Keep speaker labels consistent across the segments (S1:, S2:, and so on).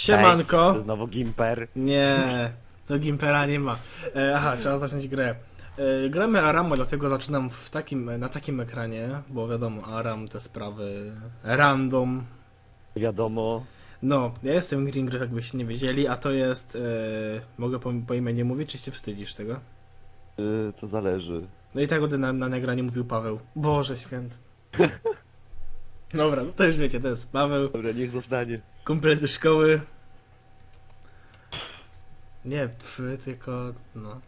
S1: Siemanko.
S2: Ej, znowu Gimper.
S1: Nie, to Gimpera nie ma. E, aha, trzeba zacząć grę. E, gramy Aramo, dlatego zaczynam w takim, na takim ekranie, bo wiadomo, Aram te sprawy random.
S2: Wiadomo.
S1: No, ja jestem Green Gryf, jakbyście nie wiedzieli, a to jest... E, mogę po, po imieniu mówić, czy się wstydzisz tego?
S2: Yy, to zależy.
S1: No i tak będę na, na nagraniu mówił Paweł. Boże święty. Dobra, no to już wiecie, to jest Paweł,
S2: Dobra, niech zostanie.
S1: kumpel ze szkoły. Nie, pfy, tylko no.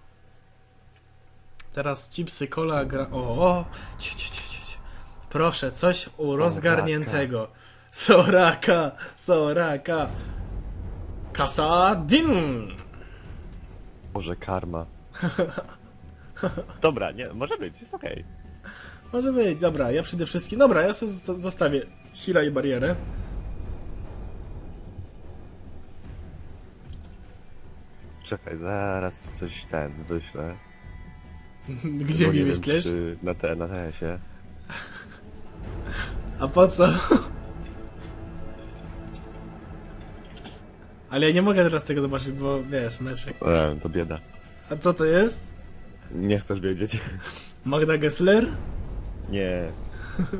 S1: Teraz chipsy, cola, gra... O, o! Ciu, ciu, ciu, ciu. Proszę, coś u
S2: Soraka.
S1: rozgarniętego. Soraka, soraka. Kasadin!
S2: Może karma. Dobra, nie, może być, jest okej.
S1: Może być, dobra, ja przede wszystkim... Dobra, ja sobie zo- zostawię Hila i barierę.
S2: Czekaj, zaraz tu coś ten wyślę.
S1: Gdzie
S2: Bo
S1: mi wyślesz?
S2: czy Na te, na TS-ie.
S1: A po co? Ale ja nie mogę teraz tego zobaczyć, bo wiesz, meczek.
S2: E, to bieda.
S1: A co to jest?
S2: Nie chcesz wiedzieć?
S1: Magda Gessler?
S2: Nie.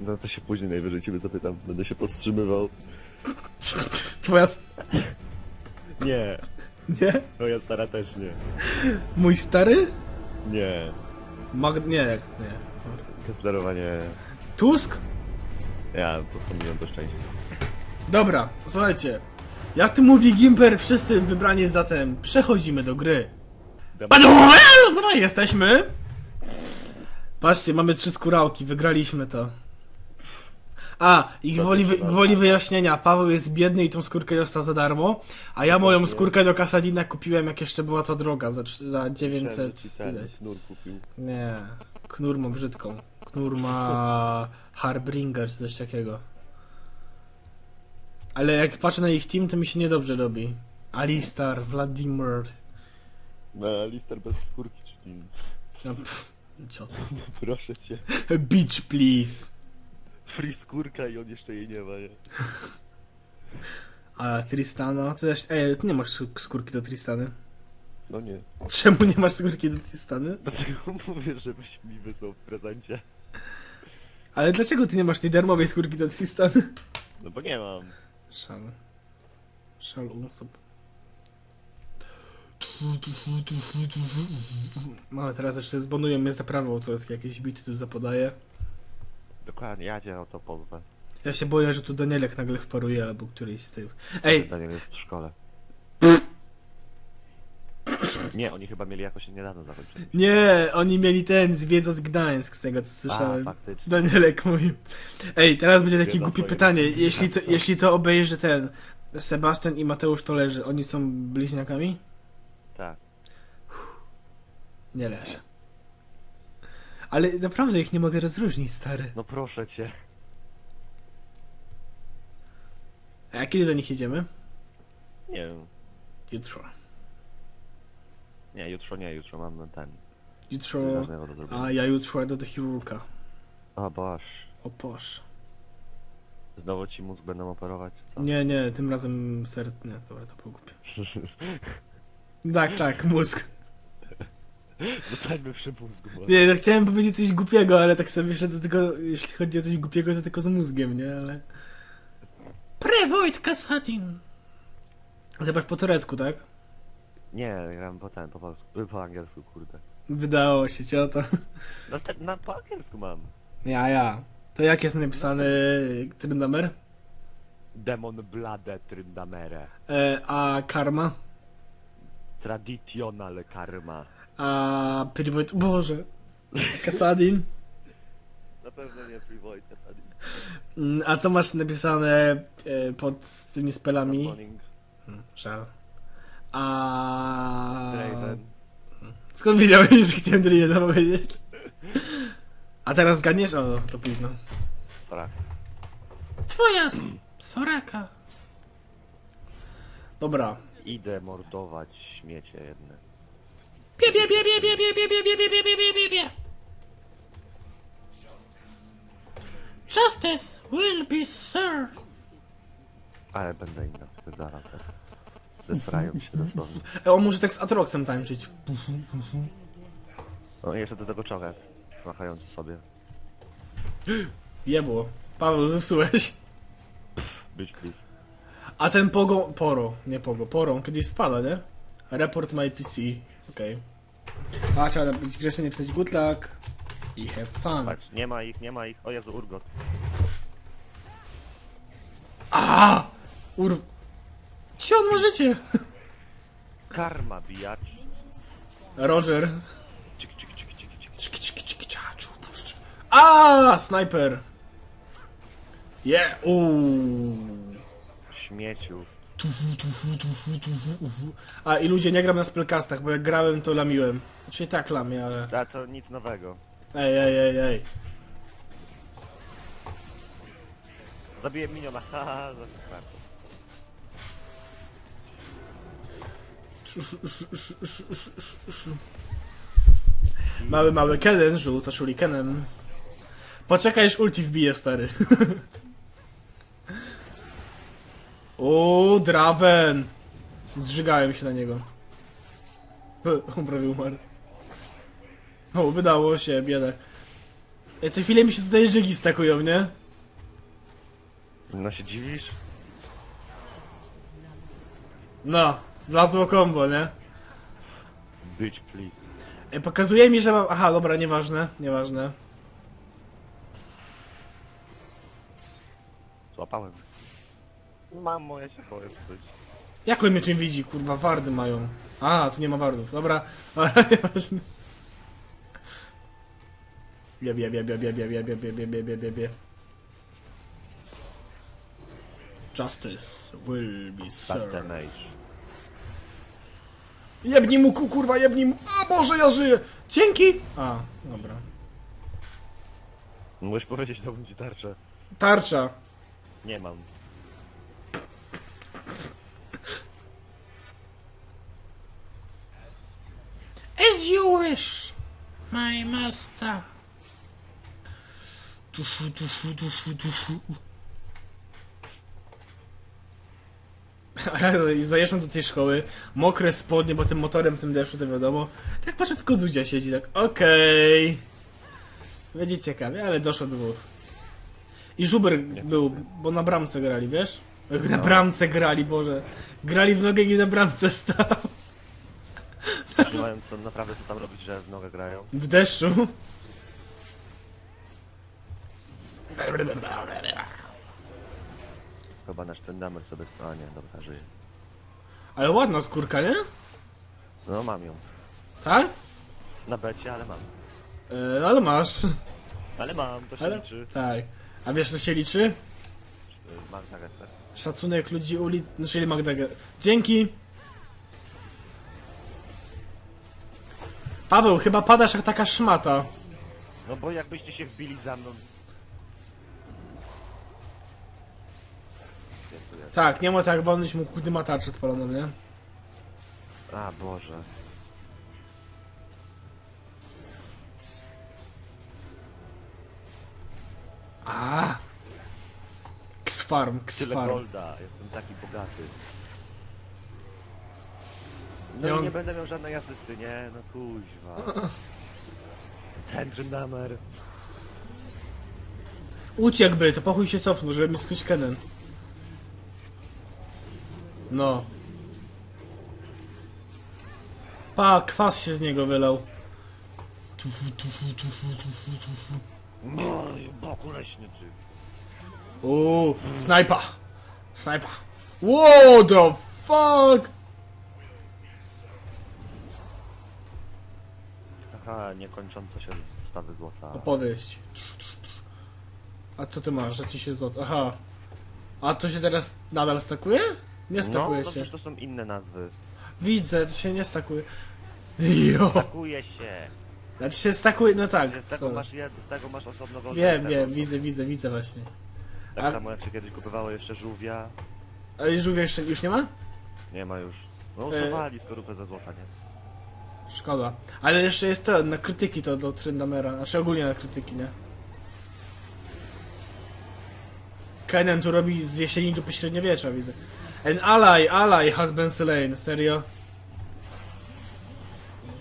S2: No to się później najwyżej ciebie zapytam. Będę się powstrzymywał.
S1: Twoja... s-
S2: Nie.
S1: Nie?
S2: Moja stara też nie.
S1: Mój stary?
S2: Nie.
S1: Magda... Nie, jak... Nie.
S2: Kesslerowanie...
S1: Tusk?
S2: Ja postanowiłem to szczęście.
S1: Dobra, słuchajcie. Jak tu mówi Gimper, wszyscy wybrani zatem przechodzimy do gry. Dobra, jesteśmy. Patrzcie, mamy trzy skórałki, wygraliśmy to. A, i gwoli, wy, gwoli wyjaśnienia, Paweł jest biedny i tą skórkę dostał za darmo, a ja moją skórkę do Kasadina kupiłem jak jeszcze była ta droga za, za 900
S2: Ci ten
S1: ileś.
S2: Knur kupił.
S1: Nie, Knur ma brzydką. Knur ma Harbringer czy coś takiego. Ale jak patrzę na ich team, to mi się niedobrze robi. Alistar, Vladimir.
S2: No, lister bez skórki, czyli...
S1: No, pff, co to?
S2: Proszę cię.
S1: Beach, please.
S2: Free skórka i on jeszcze jej nie ma, nie?
S1: A Tristana, to też. Ej, ty nie masz sk- skórki do Tristany.
S2: No nie.
S1: Czemu nie masz skórki do Tristany?
S2: Dlaczego mówię, żebyś mi wysłał w prezencie?
S1: Ale dlaczego ty nie masz tej darmowej skórki do Tristany?
S2: No bo nie mam.
S1: Szal. Szal unsub. No, teraz jeszcze zbanują mnie za prawo, jest jakieś bity tu zapodaje.
S2: Dokładnie, ja cię o to pozwę.
S1: Ja się boję, że tu Danielek nagle wparuje, albo któryś z tych. Ej,
S2: Daniel jest w szkole. Nie, oni chyba mieli jakoś niedawno zakończenie.
S1: nie, oni mieli ten zwiedza z Gdańsk, z tego co
S2: A,
S1: słyszałem.
S2: faktycznie.
S1: Danielek mówi. Ej, teraz będzie takie głupie pytanie. Jeśli to, jeśli to obejrzy ten Sebastian i Mateusz to leży, oni są bliźniakami?
S2: Tak.
S1: Nie leży. Ale naprawdę ich nie mogę rozróżnić, stary.
S2: No proszę cię.
S1: A kiedy do nich jedziemy?
S2: Nie wiem.
S1: Jutro.
S2: Nie, jutro nie, jutro mam ten.
S1: Jutro. A ja jutro jadę do chirurga.
S2: O boż.
S1: O Boże.
S2: Znowu ci mózg będą operować, co?
S1: Nie, nie, tym razem serce. Nie, dobra, to głupie. Tak, tak, mózg.
S2: Zostańmy przy mózgu. bo-
S1: Nie, no chciałem powiedzieć coś głupiego, ale tak sobie szedł tylko, jeśli chodzi o coś głupiego, to tylko z mózgiem, nie, ale... Prewojt Kasatin! Masz po turecku, tak?
S2: Nie, gram po ten, po polsku, po angielsku, kurde.
S1: Wydało się ci o to.
S2: Następ, na, po angielsku mam.
S1: Ja, ja. To jak jest napisany numer?
S2: Demon Blade Tryndamere.
S1: E, a karma?
S2: Traditional karma.
S1: A Prewojt... Boże. Kasadin?
S2: Na pewno nie Void Kasadin.
S1: Mm, A co masz napisane e, pod tymi spelami? Hmm, Żal. A...
S2: Draven.
S1: Skąd wiedziałeś, że chciałem Dravena powiedzieć? A teraz zgadniesz? O, to późno.
S2: Soraka.
S1: Twoja Soraka. Dobra.
S2: Idę mordować śmiecie jedne.
S1: Bie, bie, bie, bie, bie, bie, bie, bie, bie, bie, bie, bie, bie, bie. Justice will be served.
S2: Ale będę inna wpierdalał teraz. Zesrają się dosłownie.
S1: E, on może tak z Atroxem tańczyć.
S2: No i jeszcze do tego czoret. Machający sobie.
S1: Jebło. Paweł, zepsułeś.
S2: Być please.
S1: A ten Pogo... Poro, nie Pogo, Porą kiedyś spada, nie? Report my PC. Okej. A, trzeba być grzecznie, nie pisać good luck. I have fun.
S2: Patrz, nie ma ich, nie ma ich. O Jezu, Urgot.
S1: A! Ur... Ci on ma życie!
S2: Karma, bijacz.
S1: Roger.
S2: Cik, cik, cik, cik, cik.
S1: Czki, czaczu, puszcz. A, Snajper! Yeah, uuu.
S2: Śmieciu.
S1: A i ludzie, nie gram na spellcastach, bo jak grałem to lamiłem. Znaczy tak lamię, ale...
S2: A to nic nowego.
S1: Ej, ej, ej, ej.
S2: Zabiję miniona. Haha, za kartą.
S1: Mały, mały Kenen rzuca shurikenem. Poczekaj, aż ulti wbije, stary. O, Draven! Zżygałem się na niego. On prawie umarł. O, wydało się, biedak. Ej, co chwilę mi się tutaj żygi stakują, nie?
S2: No się dziwisz?
S1: No, wlazło combo, nie?
S2: Być please.
S1: Ej, pokazuje mi, że mam... Aha, dobra, nieważne, nieważne.
S2: Złapałem. Mamo, ja się boję być.
S1: Jak on mnie tu widzi, kurwa, wardy mają. A, tu nie ma wardów, dobra, dobra, nieważne. Bie, bie, bie, bie, bie, bie, bie, bie, bie, bie, bie, bie, bie, bie. Justice will be served.
S2: damage.
S1: Jebnij mu, ku, kurwa, jebnij mu. A Boże, ja żyję. Dzięki. A, dobra.
S2: Możesz powiedzieć, dałbym ci tarczę.
S1: Tarcza.
S2: Nie mam.
S1: Wish, my master. Tufu, tufu, tufu, tufu. A ja zajeżdżam do tej szkoły, mokre spodnie, bo tym motorem w tym deszczu to wiadomo. Tak patrzę, tylko Dudzia siedzi, tak okej. Będzie ciekawie, ale doszło do dwóch. I Żuber był, bo na bramce grali, wiesz? Na bramce grali, Boże. Grali w nogę i na bramce stał.
S2: Nie mają co naprawdę co tam robić, że w nogę grają.
S1: W deszczu.
S2: Chyba nasz ten damer sobie... A nie, dobra, żyje.
S1: Ale ładna skórka, nie?
S2: No mam ją.
S1: Tak?
S2: Na becie, ale mam.
S1: E, ale masz.
S2: Ale mam, to się
S1: Ale...
S2: liczy.
S1: Tak. A wiesz co się liczy?
S2: Y, Magna Gessler.
S1: Szacunek ludzi ulic... Czyli Magda... Ge- Dzięki! Paweł, chyba padasz jak taka szmata.
S2: No bo jakbyście się wbili za mną...
S1: Tak, nie ma tak wolność mu kudy ma tarczę odpaloną, nie?
S2: A, Boże.
S1: A. X-Farm,
S2: Tyle
S1: X-Farm.
S2: golda, jestem taki bogaty. No i
S1: on-
S2: nie będę miał żadnej asysty, nie? No kuźwa. Ten Tryndamer.
S1: Uciekłby, to pochuj się cofnął, żeby mi skrócić Kenen. No. Pa, kwas się z niego wylał. Tufu, tufu, tufu, tufu, tufu.
S2: Boku leśniczy.
S1: Uuu, snajpa! Snajpa! What the fuck?
S2: Aha, niekończące się stawy złota.
S1: Opowieść. A co ty masz, że ci się złot... Aha. A to się teraz nadal stakuje? Nie
S2: No,
S1: stakuje
S2: no
S1: się.
S2: przecież to są inne nazwy.
S1: Widzę, to się nie stakuje. Jo!
S2: Stakuje się.
S1: Znaczy się stakuje, no tak.
S2: Z tego
S1: sorry.
S2: masz, jed, z tego masz osobno golda.
S1: Wiem, wiem, widzę, widzę, widzę właśnie.
S2: Tak
S1: A-
S2: samo jak się kiedyś kupowało jeszcze żółwia.
S1: Ale żółwia jeszcze już nie ma?
S2: Nie ma już. No
S1: E-
S2: usuwali skorupę ze złota, nie?
S1: Szkoda. Ale jeszcze jest to, na krytyki to do Tryndamera. Znaczy ogólnie na krytyki, nie? Kennen tu robi z jesieni dupy średniowiecza, widzę. An ally, ally has been slain. Serio?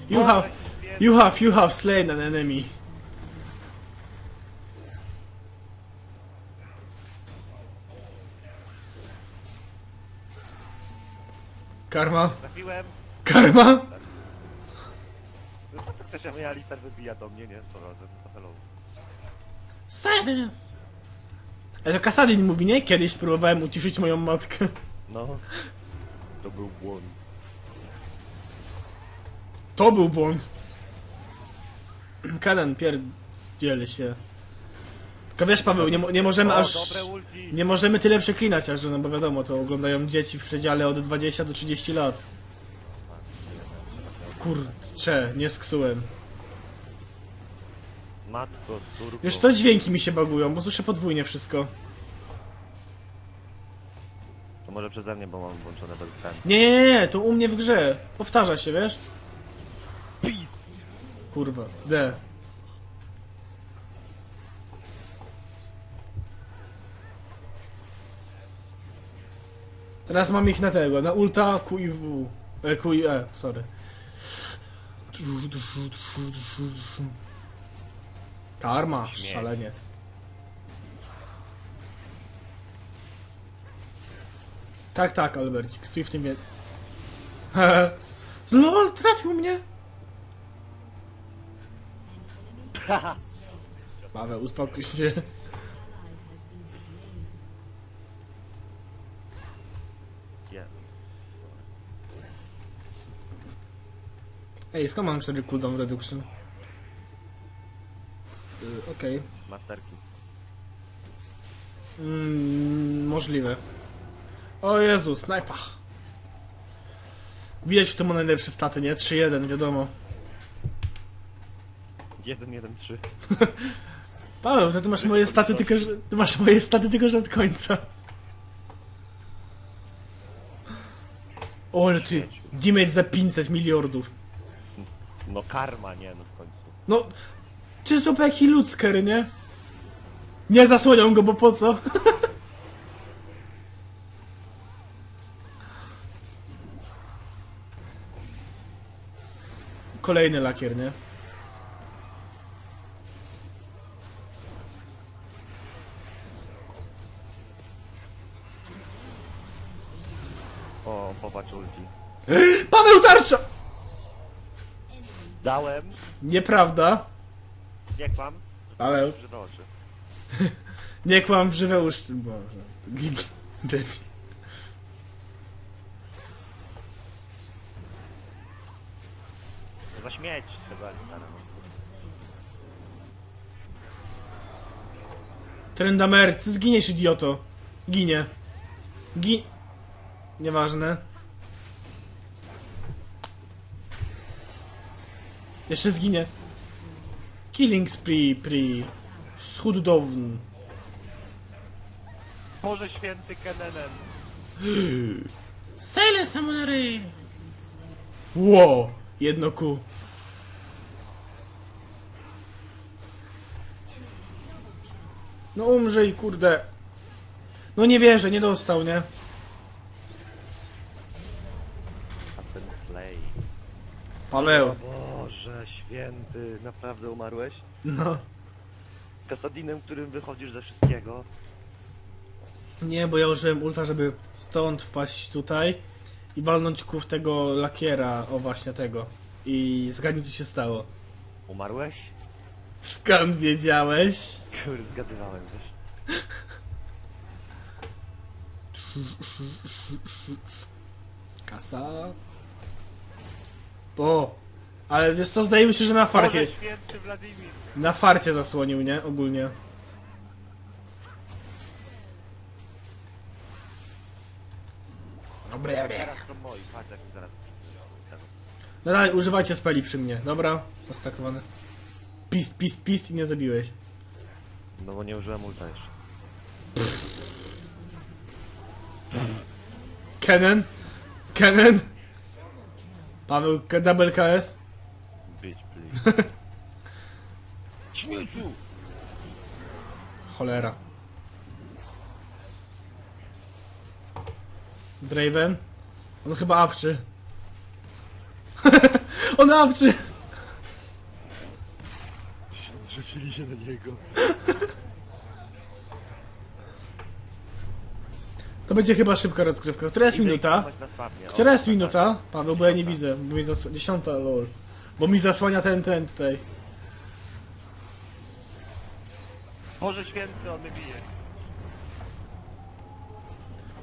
S1: You have, you have, you have slain an enemy. Karma? Karma?
S2: No co ty chcesz, a mnie Alistar wybija do mnie, nie? Z powrotem, to hello.
S1: Silence! Ale to Kasadin mówi, nie? Kiedyś próbowałem uciszyć moją matkę.
S2: No. To był błąd.
S1: To był błąd. Kaden, pierdziel się. Tylko wiesz, Paweł, nie, mo- nie możemy
S2: O,
S1: aż...
S2: dobre ulti.
S1: Nie możemy tyle przeklinać aż, no bo wiadomo, to oglądają dzieci w przedziale od 20 do 30 lat. Kurczę, nie sksułem.
S2: Matko, turbo.
S1: Wiesz to dźwięki mi się bagują, bo słyszę podwójnie wszystko.
S2: To może przeze mnie, bo mam włączone bez ten.
S1: Nie, nie, nie, nie, to u mnie w grze. Powtarza się, wiesz? Kurwa, D. Teraz mam ich na tego, na ulta Q i W. E, Q i E, sorry. Karma,
S2: Śmiech.
S1: szaleniec. Tak, tak, Albercik, twój w tym wie... LOL, trafił mnie! Paweł, uspokój się. Ej, skąd mam 4 cooldown reduction? Y, Okej.
S2: Masterki.
S1: Mm, możliwe. O Jezu, snajpa. Widać, kto ma najlepsze staty, nie? 3-1, wiadomo.
S2: 1, 1, 3.
S1: Paweł, to ty masz moje staty tylko, że... Ty masz moje staty tylko, że od końca. O, ale ty... Damage za 500 miliardów.
S2: No karma, nie, no w końcu.
S1: No... Ty zobacz jaki ludzker, nie? Nie zasłonią go, bo po co? Kolejny lakier, nie?
S2: O, popatrz ulti.
S1: Paweł tarcza!
S2: Dałem.
S1: Nieprawda.
S2: Nie kłam. Oczy.
S1: Nie kłam w żywe uszy. Boże. to gigi- Debil.
S2: Za śmieć no.
S1: Trendamer, ty zginiesz, idioto. Ginie. Gi... Nieważne. Jeszcze zginie. Killing spree, pri. Schudowny.
S2: Boże święty Kenenen.
S1: Sailor Samurai! Ło! Jedno ku. No umrzyj, kurde. No nie wierzę, nie dostał, nie? Paweł.
S2: Święty, naprawdę umarłeś?
S1: No.
S2: Kasadinem, którym wychodzisz ze wszystkiego.
S1: Nie, bo ja użyłem ulta, żeby stąd wpaść tutaj i walnąć ku w tego lakiera, o właśnie tego. I zgadnij co się stało.
S2: Umarłeś?
S1: Skąd wiedziałeś?
S2: Kurde, zgadywałem, wiesz.
S1: Kasa. O! Ale wiesz co, zdaje mi się, że na farcie,
S2: Boże święty Wladimir.
S1: na farcie zasłonił, nie? Ogólnie. Dobra,
S2: Teraz to moi, patrz jak mi zaraz... Ten.
S1: No dalej, używajcie speli przy mnie, dobra? Postakowane. Pist, pist, pist i nie zabiłeś.
S2: No bo nie użyłem ulta jeszcze.
S1: Kennen? Kennen? Paweł, double KS?
S2: Śmieciu!
S1: Cholera. Draven? On chyba awczy. On awczy!
S2: Zrzucili się na niego.
S1: To będzie chyba szybka rozgrywka. Która jest minuta? Która jest minuta? Paweł, bo ja nie widzę. Bo mi zasła... Dziesiąta, lol. Bo mi zasłania ten, ten tutaj.
S2: Boże święty, on mnie bije.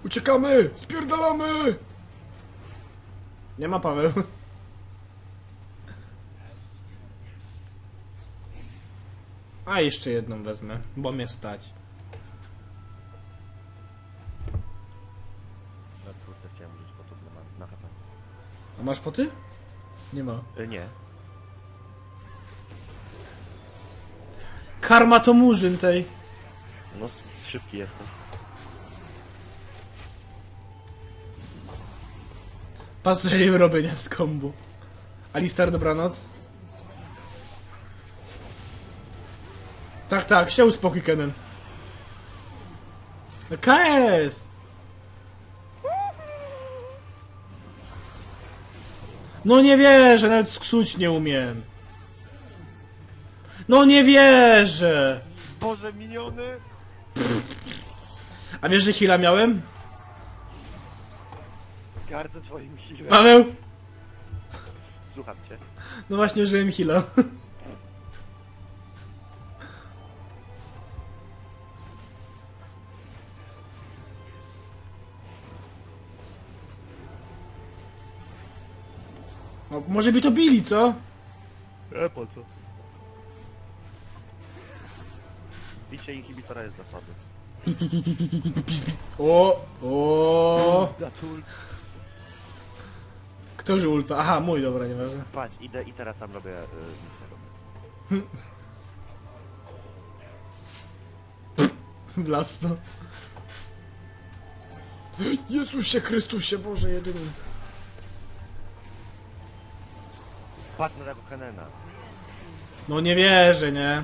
S1: Uciekamy! Spierdalamy! Nie ma Paweł. A jeszcze jedną wezmę, bo mnie stać.
S2: No kurde, chciałem użyć na, na HP.
S1: A masz poty? Nie ma.
S2: Y, nie.
S1: Karma to murzyn tej.
S2: No szybki jestem.
S1: Patrzę im robienia z kombu. Alistar, dobranoc. Tak, tak, się uspokój, Kenen. No, KS! No nie wierzę, nawet sksuć nie umiem. No nie wierzę!
S2: Boże, miniony!
S1: A wiesz, że chwila miałem?
S2: Gardzę twoim healem.
S1: Paweł?
S2: Słucham cię.
S1: No właśnie, użyłem heala. No, może by to bili, co?
S2: E, po co? Bicie inhibitora jest słaby.
S1: O, o.
S2: Datul.
S1: Kto użył ulta? Aha, mój, dobra, nieważne.
S2: Patrz, idę i teraz tam robię y, niczego.
S1: W to. Jezusie Chrystusie, Boże jedyny.
S2: Patrz na tego Kenena.
S1: No nie wierzę, nie?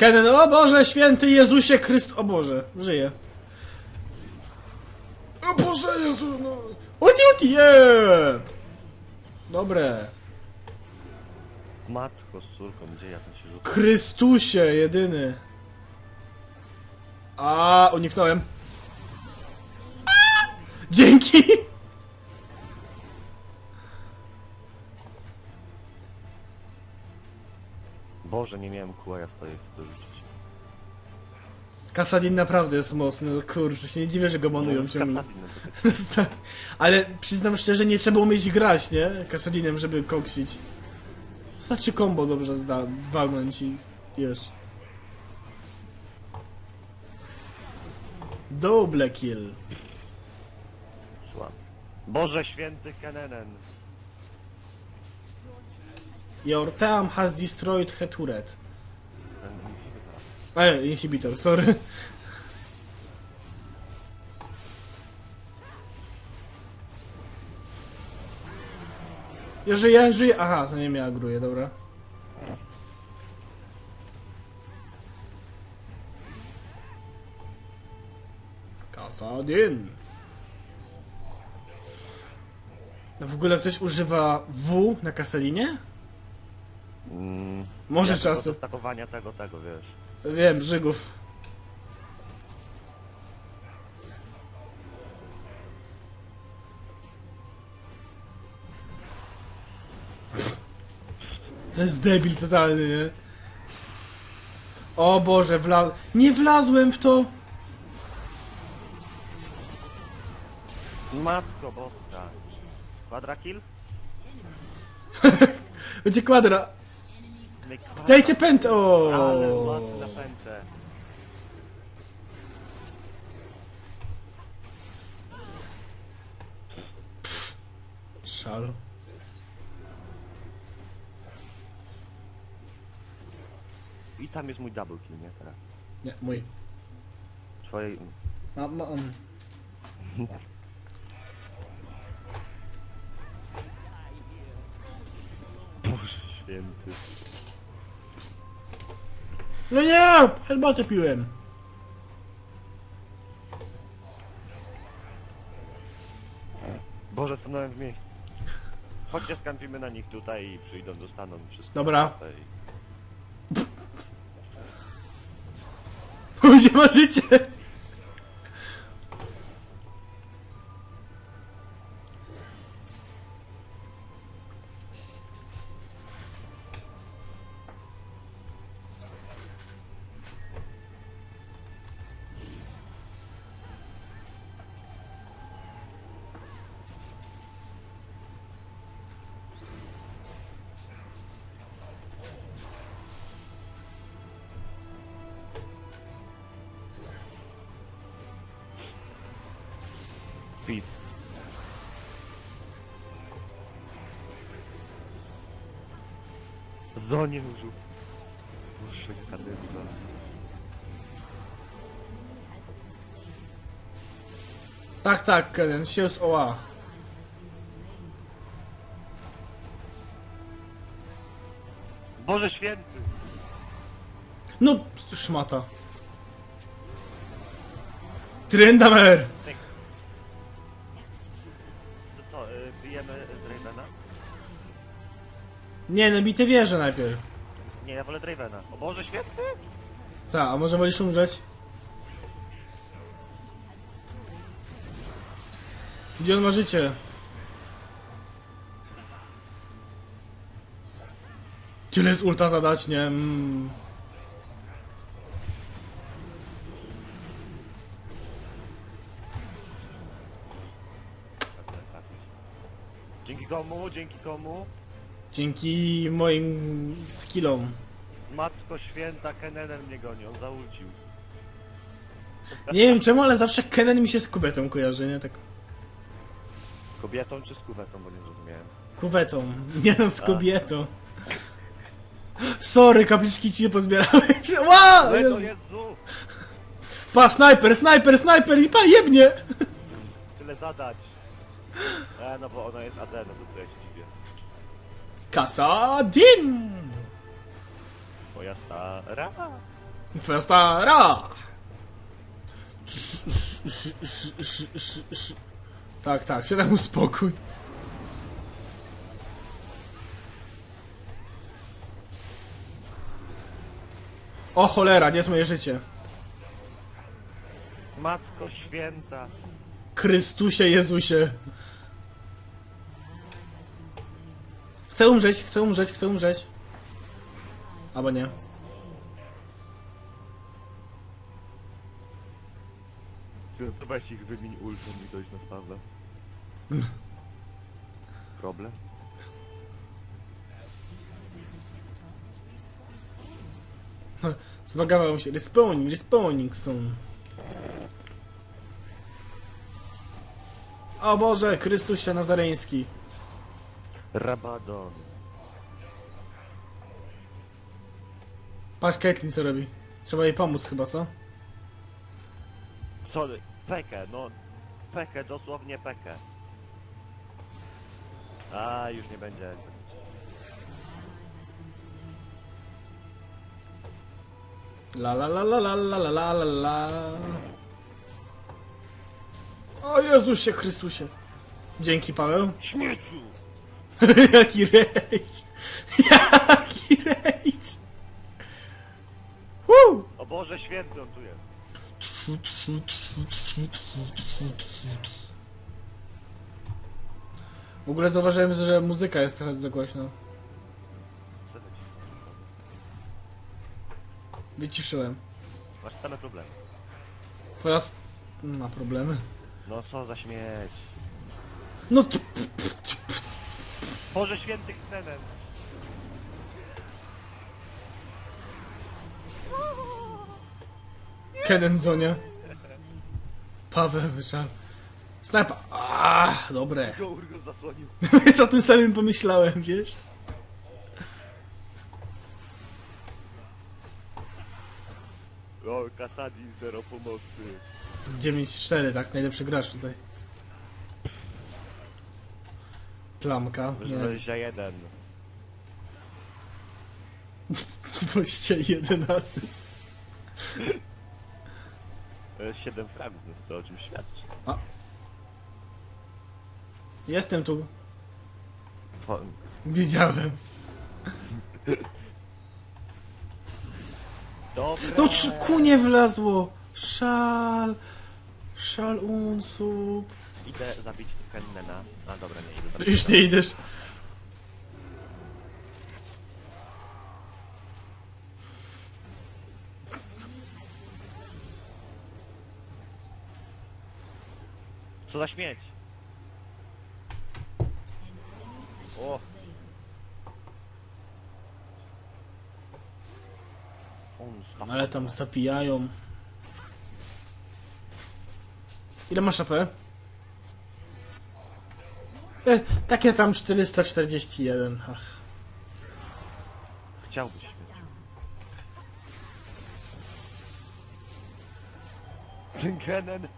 S1: Kenen, o Boże, święty Jezusie Chryst... O Boże, żyje. O Boże, Jezu, no... Uti, uti, yeah! Dobre.
S2: Matko z córką, gdzie ja ten się rzucę?
S1: Chrystusie, jedyny. A, uniknąłem. A! Dzięki!
S2: Boże, nie miałem kóła, ja stoję, chcę to rzucić.
S1: Kasadin naprawdę jest mocny, no kurczę, się nie dziwię, że go manują
S2: No,
S1: ciągle.
S2: Kasadin, no to tak.
S1: Ale przyznam szczerze, nie trzeba umieć grać, nie? Kasadinem, żeby koksić. Wystarczy combo dobrze zda walnąć i wiesz. Double kill.
S2: Boże święty Kenenen.
S1: Your team has destroyed her turret.
S2: Inhibitor.
S1: Sorry. Ja żyję, żyję. Aha, to nie miała gruje, dobra. Kasadin. W ogóle ktoś używa W na Kasadinie?
S2: Mm,
S1: Może
S2: ja
S1: czasem.
S2: stakowania tego, tego, wiesz.
S1: Wiem, Żygów. To jest debil totalny, nie? O Boże, wla... Nie wlazłem w to!
S2: Matko boska. Quadra kill?
S1: Będzie kwadra. Dajcie
S2: pętę!
S1: Ale
S2: I tam jest mój double kill, nie? Teraz.
S1: Nie, mój.
S2: Twojej...
S1: Ma, ma.
S2: Boże święty.
S1: No nie! Herbatę piłem.
S2: Boże, stanąłem w miejscu. Chodźcie, skampimy na nich tutaj i przyjdą, dostaną wszystko.
S1: Dobra.
S2: Tutaj.
S1: Gdzie ma życie?
S2: Peace. Zonie użył. Boże, kadybra.
S1: Tak, tak, Kenen, się z OA.
S2: Boże święty!
S1: No, szmata. Tryndamere!
S2: Co,
S1: Nie, no bite wieże najpierw.
S2: Nie, ja wolę Dravena. O Boże święty!
S1: Tak, a może wolisz umrzeć? Gdzie on ma życie? Tyle z ulta zadać, nie? Mm.
S2: Dzięki komu, dzięki komu?
S1: Dzięki moim skillom.
S2: Matko święta, Kenenen mnie goni, on zaulcił.
S1: Nie wiem czemu, ale zawsze Kennen mi się z kuwetą kojarzy, nie? Tak.
S2: Z kobietą czy z kuwetą, bo nie zrozumiałem.
S1: Kuwetą. Nie no, z kobietą. Sorry, kapliczki ci pozbierałeś. Wow!
S2: Ale to.
S1: Jezu! Pa, snajper, snajper, snajper i pa, jebnie!
S2: Tyle zadać. E, no bo ona jest AD, no to co ja się dziwię.
S1: Kasa din!
S2: Moja stara.
S1: Twoja stara! Tak, tak, się tam uspokój. O cholera, gdzie jest moje życie?
S2: Matko święta.
S1: Chrystusie Jezusie. Chcę umrzeć, chcę umrzeć, chcę umrzeć. Albo nie.
S2: Ty, to weź ich wymień ultą i dojść na spawna. Problem?
S1: Zbagawał się. Respawning, respawning są. O Boże, Chrystusie Nazareński.
S2: Rabadon.
S1: Patrz Caitlyn co robi. Trzeba jej pomóc chyba, co?
S2: Co? Pekę, no. Pekę, dosłownie pekę. A, już nie będzie.
S1: La la la la la la la la la la. O Jezusie Chrystusie. Dzięki Paweł.
S2: Śmieciu!
S1: Jaki rejś. Jaki rejś. Woo!
S2: O Boże święty, on tu jest.
S1: W ogóle zauważyłem, że muzyka jest trochę za głośno.
S2: Co ci?
S1: Wyciszyłem.
S2: Masz same problemy.
S1: Twoja... s- ma problemy.
S2: No co za śmieć.
S1: No t-
S2: Boże święty Knenen.
S1: Kenen Zonia. Paweł, żal. Snajpa. Ah, dobre.
S2: Go zasłonił.
S1: O tym samym pomyślałem, wiesz?
S2: O, Kasadin, zero pomocy.
S1: 9-4, tak? Najlepszy gracz tutaj. Plamka. Nie.
S2: 21.
S1: 21 asyst.
S2: E, Siedem fragów, no to, to o czym świadczy?
S1: Jestem tu.
S2: Po,
S1: Widziałem.
S2: Dobra.
S1: No czy kunie wlazło? Szal. Szal unsub.
S2: Idę zabić Kennena. A dobra, nie idę zabić.
S1: Już nie idziesz.
S2: Co za śmieć? O! On sta-
S1: Ale tam zapijają. Ile masz AP? E, takie tam 441. Ach.
S2: Chciałbyś. Ten Kennen!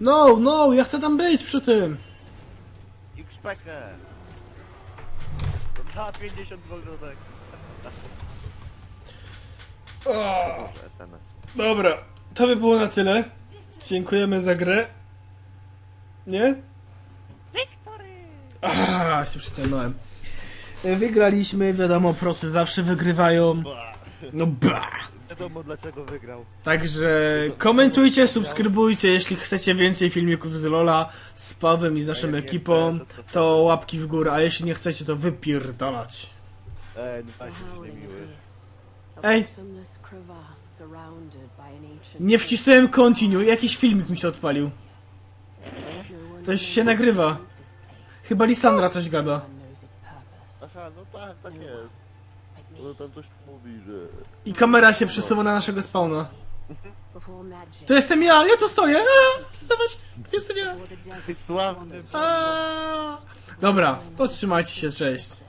S1: No, no, ja chcę tam być przy tym.
S2: X-Pecker! Na 50 Boże, SMS.
S1: Dobra, to by było na tyle. Dziękujemy za grę. Nie?
S2: Victory!
S1: Ah, się przyciągnąłem. Wygraliśmy, wiadomo, prosy zawsze wygrywają. No ba.
S2: Wiadomo dlaczego wygrał.
S1: Także komentujcie, subskrybujcie, jeśli chcecie więcej filmików z Lola, z Pawem i z naszą
S2: A jak nie
S1: ekipą,
S2: chcę, to co?
S1: to łapki w górę, a jeśli nie chcecie, to wypierdalać.
S2: Ej, no właśnie niemiły.
S1: Ej. Nie wcisnąłem continue, jakiś filmik mi się odpalił. Coś się nagrywa. Chyba Lisandra coś gada.
S2: Aha, no tak, tak jest. No tam coś mówi, że...
S1: I kamera się przesuwa na naszego spawna. To jestem ja, ja tu stoję. A, zobacz, to jestem ja.
S2: Jesteś sławny.
S1: A. Dobra, to trzymajcie się, cześć.